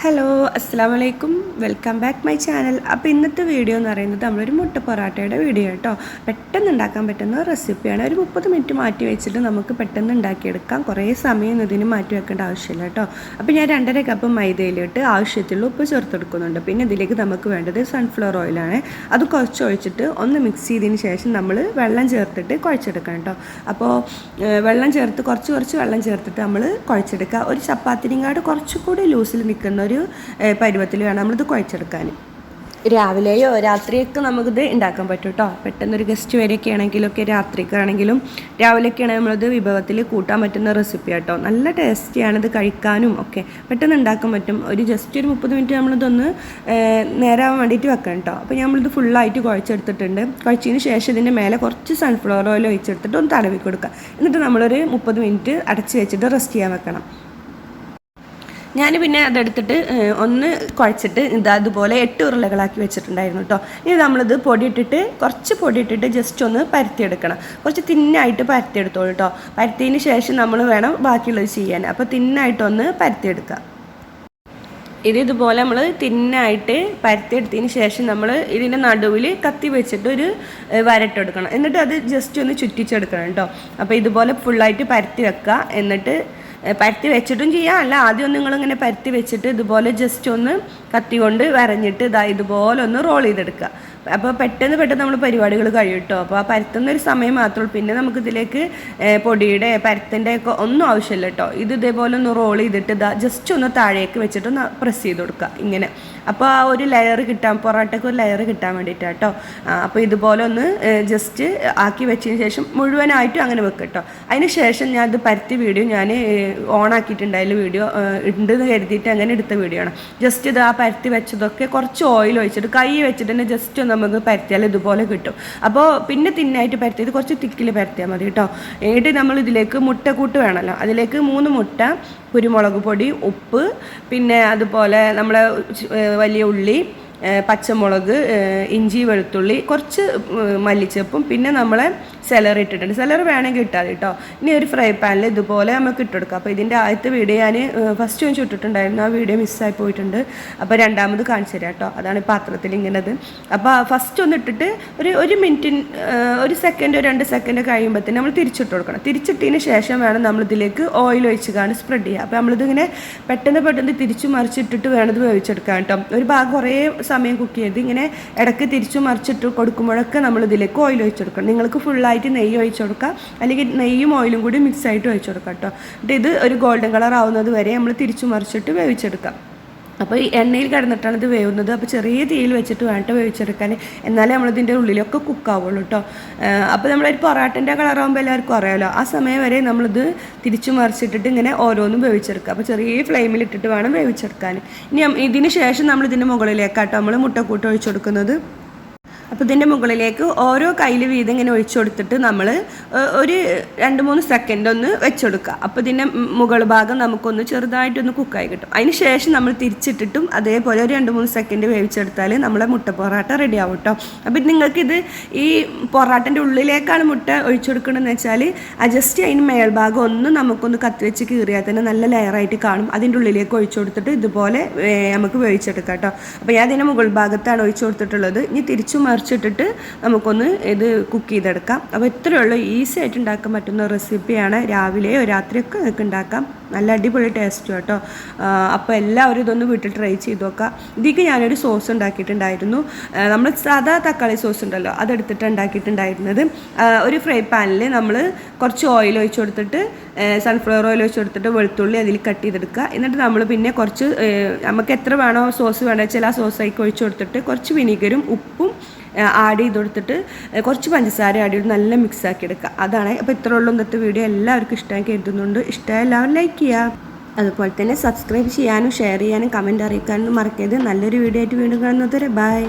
Hello അസ്സാം വലൈക്കും welcome back my channel അപ്പോൾ ഇന്നത്തെ വീഡിയോ എന്ന് പറയുന്നത് നമ്മളൊരു മുട്ട പൊറാട്ടയുടെ വീഡിയോ കേട്ടോ പെട്ടെന്ന് ഉണ്ടാക്കാൻ പറ്റുന്ന റെസിപ്പിയാണ് ഒരു മുപ്പത് മിനിറ്റ് മാറ്റി വെച്ചിട്ട് നമുക്ക് പെട്ടെന്ന് ഉണ്ടാക്കിയെടുക്കാം. കുറേ സമയം ഇതിന് മാറ്റി വെക്കേണ്ട ആവശ്യമില്ല കേട്ടോ അപ്പോൾ ഞാൻ രണ്ടര കപ്പ് മൈദയിലിട്ട് ആവശ്യത്തിലുള്ള ഉപ്പ് ചേർത്തെടുക്കുന്നുണ്ട്. പിന്നെ ഇതിലേക്ക് നമുക്ക് വേണ്ടത് സൺഫ്ലവർ ഓയിലാണ് അത് കുറച്ച് ഒഴിച്ചിട്ട് ഒന്ന് മിക്സ് ചെയ്തതിന് ശേഷം നമ്മൾ വെള്ളം ചേർത്തിട്ട് കുഴച്ചെടുക്കണം കേട്ടോ അപ്പോൾ വെള്ളം ചേർത്ത് കുറച്ച് കുറച്ച് വെള്ളം ചേർത്തിട്ട് നമ്മൾ കുഴച്ചെടുക്കുക. ഒരു ചപ്പാത്തിരിങ്ങാട് കുറച്ചുകൂടി ലൂസിൽ നിൽക്കുന്ന ഒരു പരുവത്തിൽ വേണം നമ്മളിത് കുഴച്ചെടുക്കാൻ. രാവിലെയോ രാത്രിയൊക്കെ നമുക്കിത് ഉണ്ടാക്കാൻ പറ്റും കേട്ടോ പെട്ടെന്ന് ഒരു ഗസ്റ്റ് വരെയൊക്കെ ആണെങ്കിലൊക്കെ രാത്രിക്കാണെങ്കിലും രാവിലെയൊക്കെ ആണെങ്കിൽ നമ്മളത് വിഭവത്തിൽ കൂട്ടാൻ പറ്റുന്ന റെസിപ്പി കേട്ടോ നല്ല ടേസ്റ്റിയാണ് ഇത് കഴിക്കാനും ഒക്കെ. പെട്ടെന്ന് ഉണ്ടാക്കാൻ പറ്റും. ഒരു ജസ്റ്റ് ഒരു മുപ്പത് മിനിറ്റ് നമ്മളിതൊന്ന് നേരാവാൻ വേണ്ടിയിട്ട് വെക്കണം കേട്ടോ അപ്പോൾ നമ്മളിത് ഫുള്ളായിട്ട് കുഴച്ചെടുത്തിട്ടുണ്ട്. കുഴച്ചതിന് ശേഷം ഇതിന്റെ മേലെ കുറച്ച് സൺഫ്ലവർ ഓയിൽ ഒഴിച്ചെടുത്തിട്ട് ഒന്ന് തടവി കൊടുക്കുക. എന്നിട്ട് നമ്മളൊരു മുപ്പത് മിനിറ്റ് അടച്ച് വെച്ചിട്ട് റെസ്റ്റ് ചെയ്യാൻ വെക്കണം. ഞാൻ പിന്നെ അതെടുത്തിട്ട് ഒന്ന് കുഴച്ചിട്ട് ഇതാ അതുപോലെ എട്ട് ഉരുളകളാക്കി വെച്ചിട്ടുണ്ടായിരുന്നു കേട്ടോ ഇനി നമ്മളിത് പൊടിയിട്ടിട്ട് കുറച്ച് പൊടിയിട്ടിട്ട് ജസ്റ്റ് ഒന്ന് പരത്തിയെടുക്കണം. കുറച്ച് തിന്നായിട്ട് പരത്തിയെടുത്തോളൂ കേട്ടോ പരത്തിയതിന് ശേഷം നമ്മൾ വേണം ബാക്കിയുള്ളത് ചെയ്യാൻ. അപ്പോൾ തിന്നായിട്ടൊന്ന് പരത്തിയെടുക്കുക ഇത് ഇതുപോലെ നമ്മൾ തിന്നായിട്ട് പരത്തിയെടുത്തതിന് ശേഷം നമ്മൾ ഇതിന്റെ നടുവിൽ കത്തി വെച്ചിട്ട് ഒരു വരട്ടെടുക്കണം. എന്നിട്ട് അത് ജസ്റ്റ് ഒന്ന് ചുറ്റിച്ചെടുക്കണം കേട്ടോ അപ്പോൾ ഇതുപോലെ ഫുള്ളായിട്ട് പരത്തി വെക്കുക. എന്നിട്ട് പരത്തി വെച്ചിട്ടും ചെയ്യാം. അല്ല ആദ്യം നിങ്ങളിങ്ങനെ പരത്തി വെച്ചിട്ട് ഇതുപോലെ ജസ്റ്റ് ഒന്ന് കത്തി കൊണ്ട് വരഞ്ഞിട്ട് ഇതാ ഇതുപോലെ ഒന്ന് റോൾ ചെയ്തെടുക്കുക. അപ്പോൾ പെട്ടെന്ന് പെട്ടെന്ന് നമ്മൾ പരിപാടികൾ കഴിയും കേട്ടോ അപ്പോൾ ആ പരത്തുന്ന ഒരു സമയം മാത്രമേ ഉള്ളൂ. പിന്നെ നമുക്ക് ഇതിലേക്ക് ഏഹ്, പൊടിയുടെ പരത്തിന്റെ ഒക്കെ ഒന്നും ആവശ്യമില്ല കേട്ടോ ഇത് ഇതേപോലെ ഒന്ന് റോൾ ചെയ്തിട്ട് ഇതാ ജസ്റ്റ് ഒന്ന് താഴേക്ക് വെച്ചിട്ട് ഒന്ന് പ്രസ് ചെയ്ത് കൊടുക്കുക. ഇങ്ങനെ. അപ്പോൾ ആ ഒരു ലെയർ കിട്ടാൻ പൊറോട്ടയ്ക്ക് ഒരു ലെയർ കിട്ടാൻ വേണ്ടിയിട്ടാണ് കേട്ടോ അപ്പോൾ ഇതുപോലെ ഒന്ന് ജസ്റ്റ് ആക്കി വെച്ചതിന് ശേഷം മുഴുവനായിട്ടും അങ്ങനെ വെക്കുക കേട്ടോ അതിന് ശേഷം ഞാൻ അത് പരത്തി വീഡിയോ ഞാൻ ഓൺ ആക്കിയിട്ടുണ്ടായാലും വീഡിയോ ഉണ്ടെന്ന് കരുതിയിട്ട് അങ്ങനെ എടുത്ത വീഡിയോ ആണ്. ജസ്റ്റ് ഇത് ആ പരത്തി വെച്ചതൊക്കെ കുറച്ച് ഓയിൽ ഒഴിച്ചിട്ട് കൈ വെച്ചിട്ട് തന്നെ ജസ്റ്റ് ഒന്ന് നമുക്ക് പരത്തിയാൽ ഇതുപോലെ കിട്ടും. അപ്പോൾ പിന്നെ തിന്നായിട്ട് പരത്തിയത് കുറച്ച് തിക്കിൽ പരത്തിയാൽ മതി കേട്ടോ എന്നിട്ട് നമ്മൾ ഇതിലേക്ക് മുട്ടക്കൂട്ട് വേണമല്ലോ അതിലേക്ക് മൂന്ന് മുട്ട കുരുമുളക് പൊടി ഉപ്പ് പിന്നെ അതുപോലെ നമ്മളെ വലിയ ഉള്ളി പച്ചമുളക് ഇഞ്ചി വെളുത്തുള്ളി കുറച്ച് മല്ലിച്ചപ്പും പിന്നെ നമ്മളെ സെലറി ഇട്ടിട്ടുണ്ട്. സെലറി വേണമെങ്കിൽ ഇട്ടാൽ കേട്ടോ ഇനി ഒരു ഫ്രൈ പാനിൽ ഇതുപോലെ നമുക്ക് ഇട്ടെടുക്കാം അപ്പോൾ ഇതിന്റെ ആദ്യത്തെ വീഡിയോ ഞാൻ ഫസ്റ്റ് ഞാൻ ഇട്ടിട്ടുണ്ടായിരുന്നു ആ വീഡിയോ മിസ്സായി പോയിട്ടുണ്ട്. അപ്പോൾ രണ്ടാമത് കാണിച്ചു തരാം കേട്ടോ അതാണ് പാത്രത്തിൽ ഇങ്ങനത്. അപ്പോൾ ഫസ്റ്റ് ഒന്ന് ഇട്ടിട്ട് ഒരു ഒരു മിനിറ്റ് ഒരു സെക്കൻഡ് രണ്ട് സെക്കൻഡ് കഴിയുമ്പോഴത്തേന് നമ്മൾ തിരിച്ചിട്ട് കൊടുക്കണം. തിരിച്ചിട്ടതിന് ശേഷം വേണം നമ്മളിതിലേക്ക് ഓയിൽ ഒഴിച്ച് കാണും സ്പ്രെഡ് ചെയ്യുക അപ്പോൾ നമ്മളിതിങ്ങനെ പെട്ടെന്ന് പെട്ടെന്ന് തിരിച്ചു മറിച്ചിട്ടിട്ട് വേണം ഇത് വേവിച്ചെടുക്കാൻ കേട്ടോ ഒരു ഭാഗം കുറേ സമയം കുക്ക് ചെയ്ത് ഇങ്ങനെ ഇടയ്ക്ക് തിരിച്ചു മറിച്ചിട്ട് കൊടുക്കുമ്പോഴൊക്കെ നമ്മളിതിലേക്ക് ഓയിൽ ഒഴിച്ചെടുക്കണം. നിങ്ങൾക്ക് നിങ്ങൾക്ക് ഫുള്ളായിട്ട് നെയ്യ് ഒഴിച്ച് കൊടുക്കുക. അല്ലെങ്കിൽ നെയ്യും ഓയിലും കൂടി മിക്സ് ആയിട്ട് ഒഴിച്ച് കൊടുക്കാം കേട്ടോ എന്നിട്ട് ഇത് ഒരു ഗോൾഡൻ കളർ ആവുന്നത് വരെ നമ്മൾ തിരിച്ചു മറിച്ചിട്ട് വേവിച്ചെടുക്കാം അപ്പോൾ ഈ എണ്ണയിൽ കിടന്നിട്ടാണ് ഇത് വേവുന്നത്. അപ്പോൾ ചെറിയ തീയിൽ വെച്ചിട്ട് വേണ്ട വേവിച്ചെടുക്കാൻ. എന്നാലേ നമ്മളിതിന്റെ ഉള്ളിലൊക്കെ കുക്കാവുള്ളൂ കേട്ടോ അപ്പോൾ നമ്മളൊരു പൊറാട്ടന്റെ കളറാകുമ്പോൾ എല്ലാവർക്കും അറിയാമല്ലോ ആ സമയം വരെ നമ്മളിത് തിരിച്ചു മറിച്ചിട്ടിട്ട് ഇങ്ങനെ ഓരോന്നും വേവിച്ചെടുക്കുക. അപ്പോൾ ചെറിയ ഫ്ലെയിമിൽ ഇട്ടിട്ട് വേണം വേവിച്ചെടുക്കാൻ. ഇനി ഇതിന് ശേഷം നമ്മൾ ഇതിന്റെ മുകളിലേക്കാട്ടോ നമ്മൾ മുട്ടക്കൂട്ട് ഒഴിച്ചു കൊടുക്കുന്നത്. അപ്പോൾ ഇതിന്റെ മുകളിലേക്ക് ഓരോ കയ്യിൽ വീതം ഇങ്ങനെ ഒഴിച്ചു കൊടുത്തിട്ട് നമ്മൾ ഒരു രണ്ട് മൂന്ന് സെക്കൻഡ് ഒന്ന് വെച്ചെടുക്കുക അപ്പോൾ ഇതിന്റെ മുകൾ ഭാഗം നമുക്കൊന്ന് ചെറുതായിട്ടൊന്ന് കുക്കായി കിട്ടും. അതിന് ശേഷം നമ്മൾ തിരിച്ചിട്ടിട്ടും അതേപോലെ ഒരു രണ്ട് മൂന്ന് സെക്കൻഡ് വേവിച്ചെടുത്താൽ നമ്മളെ മുട്ട പൊറാട്ട റെഡി ആവും കേട്ടോ അപ്പോൾ നിങ്ങൾക്കിത് ഈ പൊറാട്ടന്റെ ഉള്ളിലേക്കാണ് മുട്ട ഒഴിച്ചു കൊടുക്കണമെന്ന് വെച്ചാൽ അഡ്ജസ്റ്റ് അതിന് മേൽഭാഗം ഒന്ന് നമുക്കൊന്ന് കത്തി വെച്ച് കീറിയാൽ തന്നെ നല്ല ലെയറായിട്ട് കാണും. അതിന്റെ ഉള്ളിലേക്ക് ഒഴിച്ചു കൊടുത്തിട്ട് ഇതുപോലെ നമുക്ക് വേവിച്ചെടുക്കാം കേട്ടോ അപ്പോൾ ഞാൻ അതിന്റെ മുകൾ ഭാഗത്താണ് ഒഴിച്ചു കൊടുത്തിട്ടുള്ളത്. ഇനി തിരിച്ചു മറിച്ചിട്ടിട്ട് നമുക്കൊന്ന് ഇത് കുക്ക് ചെയ്തെടുക്കാം. അപ്പോൾ ഇത്രയേ ഉള്ളൂ. ഈസി ആയിട്ട് ഉണ്ടാക്കാൻ പറ്റുന്ന റെസിപ്പിയാണ് രാവിലെയോ രാത്രിയൊക്കെ നിങ്ങൾക്ക് ഉണ്ടാക്കാം. നല്ല അടിപൊളി ടേസ്റ്റ് കേട്ടോ. അപ്പോൾ എല്ലാവരും ഇതൊന്ന് വീട്ടിൽ ട്രൈ ചെയ്ത് നോക്കാം. ഇതിലേക്ക് ഞാനൊരു സോസ് ഉണ്ടാക്കിയിട്ടുണ്ടായിരുന്നു. നമ്മൾ സാധാ തക്കാളി സോസ് ഉണ്ടല്ലോ അതെടുത്തിട്ട് ഉണ്ടാക്കിയിട്ടുണ്ടായിരുന്നത്. ഒരു ഫ്രൈ പാനിൽ നമ്മൾ കുറച്ച് ഓയിൽ ഒഴിച്ച് കൊടുത്തിട്ട് സൺഫ്ലവർ ഓയിൽ ഒഴിച്ച് കൊടുത്തിട്ട് വെളുത്തുള്ളി അതിൽ കട്ട് ചെയ്തെടുക്കുക. എന്നിട്ട് നമ്മൾ പിന്നെ കുറച്ച് നമുക്ക് എത്ര വേണോ സോസ് വേണമെന്ന് വെച്ചാൽ ആ സോസ് ആയിക്ക് ഒഴിച്ച് കൊടുത്തിട്ട് കുറച്ച് വിനീഗറും ഉപ്പും ആഡ് ചെയ്ത് കൊടുത്തിട്ട് കുറച്ച് പഞ്ചസാര ആഡ് ചെയ്ത് നല്ല മിക്സ് ആക്കി എടുക്കുക അതാണ് അപ്പോൾ ഇത്ര ഉള്ളൂ ഇന്നത്തെ വീഡിയോ എല്ലാവർക്കും ഇഷ്ടമായി കരുതുന്നുണ്ട്. ഇഷ്ടമായ എല്ലാവരും ലൈക്ക് ചെയ്യുക അതുപോലെ തന്നെ സബ്സ്ക്രൈബ് ചെയ്യാനും ഷെയർ ചെയ്യാനും കമന്റ് അറിയിക്കാനും മറക്കരുത്. നല്ലൊരു വീഡിയോ ആയിട്ട് വീണ്ടും കാണുന്നത് ബൈ